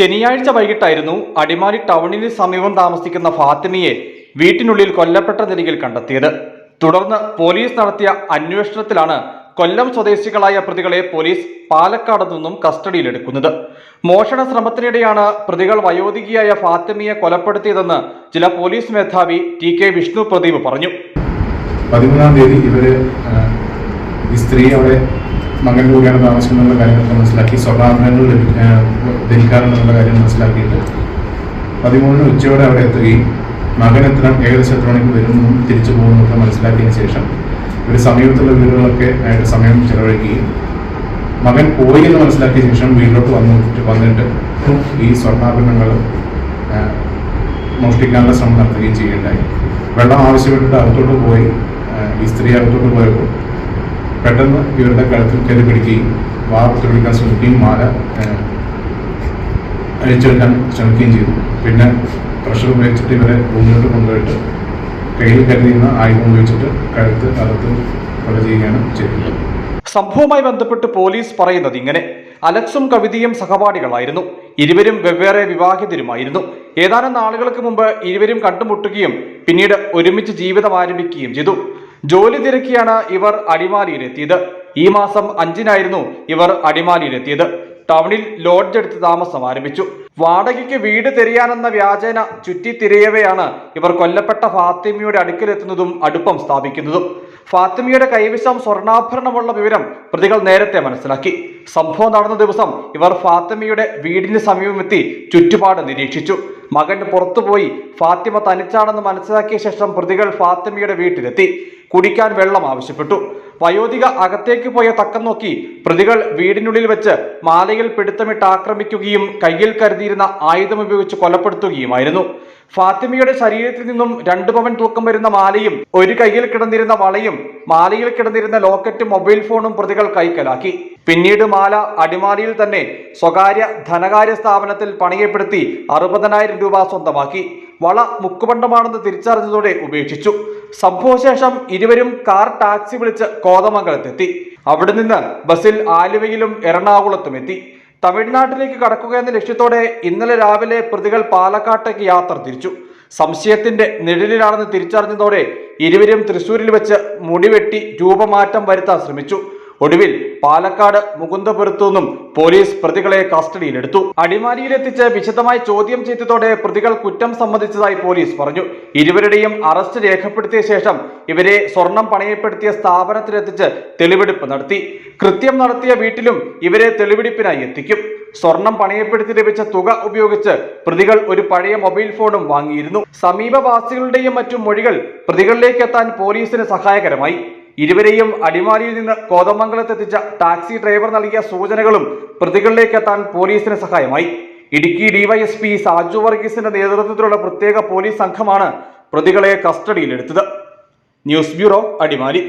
ശനിയാഴ്ച വൈകിട്ടായിരുന്നു അടിമാലി ടൗണിന് സമീപം താമസിക്കുന്ന ഫാത്തിമയെ വീട്ടിനുള്ളിൽ കൊല്ലപ്പെട്ട നിലയിൽ കണ്ടെത്തിയത്. തുടർന്ന് പോലീസ് നടത്തിയ അന്വേഷണത്തിലാണ് കൊല്ലം സ്വദേശികളായ പ്രതികളെ പോലീസ് പാലക്കാട് നിന്നും കസ്റ്റഡിയിലെടുക്കുന്നത്. മോഷണ ശ്രമത്തിനിടെയാണ് പ്രതികൾ വയോധികയായ ഫാത്തിമയെ കൊലപ്പെടുത്തിയതെന്ന് ചില പോലീസ് മേധാവി ടി കെ വിഷ്ണു പ്രദീപ് പറഞ്ഞു. പതിമൂന്നാം തീയതി ഇവർ ഈ സ്ത്രീ അവിടെ മകന്റെ കൂടെയാണ് താമസിക്കുന്നുള്ള കാര്യങ്ങളൊക്കെ മനസ്സിലാക്കി സ്വർണാഭരണങ്ങൾ ധരിക്കാറുണ്ടെന്നുള്ള കാര്യം മനസ്സിലാക്കിയിട്ട് പതിമൂന്നിന് ഉച്ചയോടെ അവിടെ എത്തുകയും മകൻ എത്ര ഏകദേശം എത്ര മണിക്ക് വരുമെന്നും തിരിച്ചു പോകുന്നതൊക്കെ മനസ്സിലാക്കിയതിന് ശേഷം ഇവർ സമീപത്തുള്ള വീടുകളൊക്കെ ആയിട്ട് സമയം ചെലവഴിക്കുകയും മകൻ പോയി എന്ന് മനസ്സിലാക്കിയ ശേഷം വീട്ടിലോട്ട് വന്നിട്ട് വന്നിട്ട് ഈ സ്വർണാഭരണങ്ങൾ മോഷ്ടിക്കാനുള്ള ശ്രമം നടത്തുകയും ചെയ്യുകയുണ്ടായി. വെള്ളം ആവശ്യപ്പെട്ടിട്ട് അകത്തോട്ട് പോയി ഈ സ്ത്രീ അകത്തോട്ട് പോയപ്പോൾ പെട്ടെന്ന് ഇവരുടെ കഴുത്തിൽ കയറി പിടിക്കുകയും വാർത്ത പിടിക്കാൻ ശ്രമിക്കുകയും മാല അഴിച്ചെടുക്കാൻ ശ്രമിക്കുകയും ചെയ്തു. പിന്നെ പ്രഷർ ഉപയോഗിച്ചിട്ട് ഇവരെ റൂമിലോട്ട് കൊണ്ടുപോയിട്ട് കയ്യിൽ കരുതിയിരുന്ന ആയുധം ഉപയോഗിച്ചിട്ട് കഴുത്ത് അകത്ത് കൊല ചെയ്യുകയാണ് ചെയ്തത്. സംഭവവുമായി ബന്ധപ്പെട്ട് പോലീസ് പറയുന്നത് ഇങ്ങനെ. അലക്സും കവിതയും സഹപാഠികളായിരുന്നു. ഇരുവരും വെവ്വേറെ വിവാഹിതരുമായിരുന്നു. ഏതാനും നാളുകൾക്ക് മുമ്പ് ഇരുവരും കണ്ടുമുട്ടുകയും പിന്നീട് ഒരുമിച്ച് ജീവിതം ആരംഭിക്കുകയും ചെയ്തു. ജോലി തിരക്കിയാണ് ഇവർ അടിമാലിയിലെത്തിയത്. ഈ മാസം അഞ്ചിനായിരുന്നു ഇവർ അടിമാലിയിലെത്തിയത്. ടൗണിൽ ലോഡ്ജ് എടുത്ത് താമസം ആരംഭിച്ചു. വാടകയ്ക്ക് വീട് തിരിയാനെന്ന വ്യാജേന ചുറ്റിത്തിരയവെയാണ് ഇവർ കൊല്ലപ്പെട്ട ഫാത്തിമയുടെ അടുക്കലെത്തുന്നതും അടുപ്പം സ്ഥാപിക്കുന്നതും. ഫാത്തിമയുടെ കൈവശം സ്വർണാഭരണമുള്ള വിവരം പ്രതികൾ നേരത്തെ മനസ്സിലാക്കി. സംഭവം നടന്ന ദിവസം ഇവർ ഫാത്തിമയുടെ വീടിന് സമീപമെത്തി ചുറ്റുപാട് നിരീക്ഷിച്ചു. മകൻ പുറത്തുപോയി. ഫാത്തിമ തനിച്ചാണെന്ന് മനസ്സിലാക്കിയ ശേഷം പ്രതികൾ ഫാത്തിമയുടെ വീട്ടിലെത്തി. കുടിക്കാൻ വെള്ളം ആവശ്യപ്പെട്ടു. വയോധിക അകത്തേക്ക് പോയ തക്കം നോക്കി പ്രതികൾ വീടിനുള്ളിൽ വെച്ച് മാലയിൽ പിടുത്തമിട്ട് ആക്രമിക്കുകയും കയ്യിൽ കരുതിയിരുന്ന ആയുധം ഉപയോഗിച്ച് കൊലപ്പെടുത്തുകയുമായിരുന്നു. ഫാത്തിമയുടെ ശരീരത്തിൽ നിന്നും രണ്ടു പവൻ തൂക്കം വരുന്ന മാലയും ഒരു കയ്യിൽ കിടന്നിരുന്ന വളയും മാലയിൽ കിടന്നിരുന്ന ലോക്കറ്റും മൊബൈൽ ഫോണും പ്രതികൾ കൈക്കലാക്കി. പിന്നീട് മാല അടിമാലിയിൽ തന്നെ സ്വകാര്യ ധനകാര്യ സ്ഥാപനത്തിൽ പണിയപ്പെടുത്തി അറുപതിനായിരം രൂപ സ്വന്തമാക്കി. വള മുക്കുപണ്ടമാണെന്ന് തിരിച്ചറിഞ്ഞതോടെ ഉപേക്ഷിച്ചു. സംഭവശേഷം ഇരുവരും കാർ ടാക്സി വിളിച്ച് കോതമംഗലത്തെത്തി. അവിടെ നിന്ന് ബസിൽ ആലുവയിലും എറണാകുളത്തും എത്തി. തമിഴ്നാട്ടിലേക്ക് കടക്കുക എന്ന ലക്ഷ്യത്തോടെ ഇന്നലെ രാവിലെ പ്രതികൾ പാലക്കാട്ടേക്ക് യാത്ര തിരിച്ചു. സംശയത്തിന്റെ നിഴലിലാണെന്ന് തിരിച്ചറിഞ്ഞതോടെ ഇരുവരും തൃശൂരിൽ വെച്ച് മുടിവെട്ടി രൂപമാറ്റം വരുത്താൻ ശ്രമിച്ചു. ഒടുവിൽ പാലക്കാട് മുകുന്ദപുരത്തു നിന്നും പോലീസ് പ്രതികളെ കസ്റ്റഡിയിലെടുത്തു. അടിമാലിയിലെത്തിച്ച് വിശദമായി ചോദ്യം ചെയ്തതോടെ പ്രതികൾ കുറ്റം സമ്മതിച്ചതായി പോലീസ് പറഞ്ഞു. ഇരുവരുടെയും അറസ്റ്റ് രേഖപ്പെടുത്തിയ ശേഷം ഇവരെ സ്വർണം പണയപ്പെടുത്തിയ സ്ഥാപനത്തിലെത്തിച്ച് തെളിവെടുപ്പ് നടത്തി. കൃത്യം നടത്തിയ വീട്ടിലും ഇവരെ തെളിവെടുപ്പിനായി എത്തിക്കും. സ്വർണം പണയപ്പെടുത്തി ലഭിച്ച തുക ഉപയോഗിച്ച് പ്രതികൾ ഒരു പഴയ മൊബൈൽ ഫോണും വാങ്ങിയിരുന്നു. സമീപവാസികളുടെയും മറ്റും മൊഴികൾ പ്രതികളിലേക്ക് എത്താൻ പോലീസിന് സഹായകരമായി. ഇരുവരെയും അടിമാലിയിൽ നിന്ന് കോതമംഗലത്തെത്തിച്ച ടാക്സി ഡ്രൈവർ നൽകിയ സൂചനകളും പ്രതികളിലേക്ക് എത്താൻ പോലീസിന് സഹായമായി. ഇടുക്കി ഡിവൈഎസ്പി സാജു വർഗീസിന്റെ നേതൃത്വത്തിലുള്ള പ്രത്യേക പോലീസ് സംഘമാണ് പ്രതികളെ കസ്റ്റഡിയിലെടുത്തത്. News bureau Adimali.